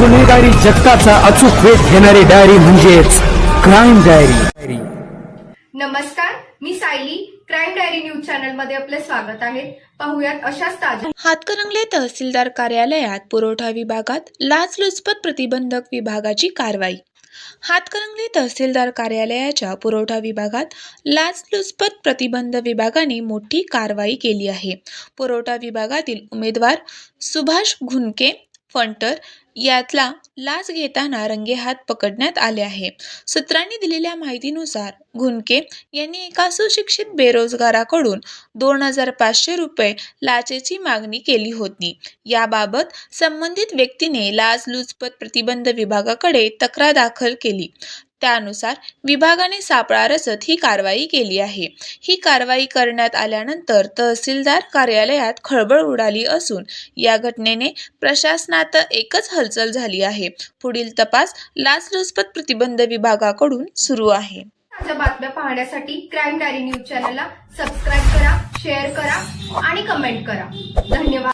गुन्हेगारी जगताचा अचूक वेध घेणारी डायरी म्हणजेच क्राईम डायरी नमस्कार मी सायली. क्राईम डायरी न्यूज चॅनलमध्ये आपले स्वागत आहे. पाहुयात अशाच ताज्या हातकणंगले तहसीलदार कार्यालयात पुरवठा विभागात लाचलुचपत प्रतिबंधक विभागाची कारवाई. हातकणंगले तहसीलदार कार्यालयाच्या पुरवठा विभागात लाचलुचपत प्रतिबंध विभागाने मोठी कारवाई केली आहे. पुरवठा विभागातील उमेदवार सुभाष घुनके फंटर यातला लाच घेताना रंगेहात पकडण्यात आले आहे. सूत्रांनी दिलेल्या माहितीनुसार घुनके यांनी एका सुशिक्षित बेरोजगाराकडून दोन हजार पाचशे रुपये लाचेची मागणी केली होती. याबाबत संबंधित व्यक्तीने लाचलुचपत प्रतिबंध विभागाकडे तक्रार दाखल केली. त्यानुसार विभागाने सापळा रचत ही कारवाई केली आहे. ही कारवाई करण्यात आल्यानंतर तहसीलदार कार्यालयात खळबळ उडाली असून या घटनेने प्रशासनात एकच हलचल झाली आहे. पुढील तपास लाचलुचपत प्रतिबंध विभागाकडून सुरू आहे. ताज्या बातम्या पाहण्यासाठी क्राईम डायरी न्यूज चॅनलला सबस्क्राईब करा शेअर करा आणि कमेंट करा. धन्यवाद.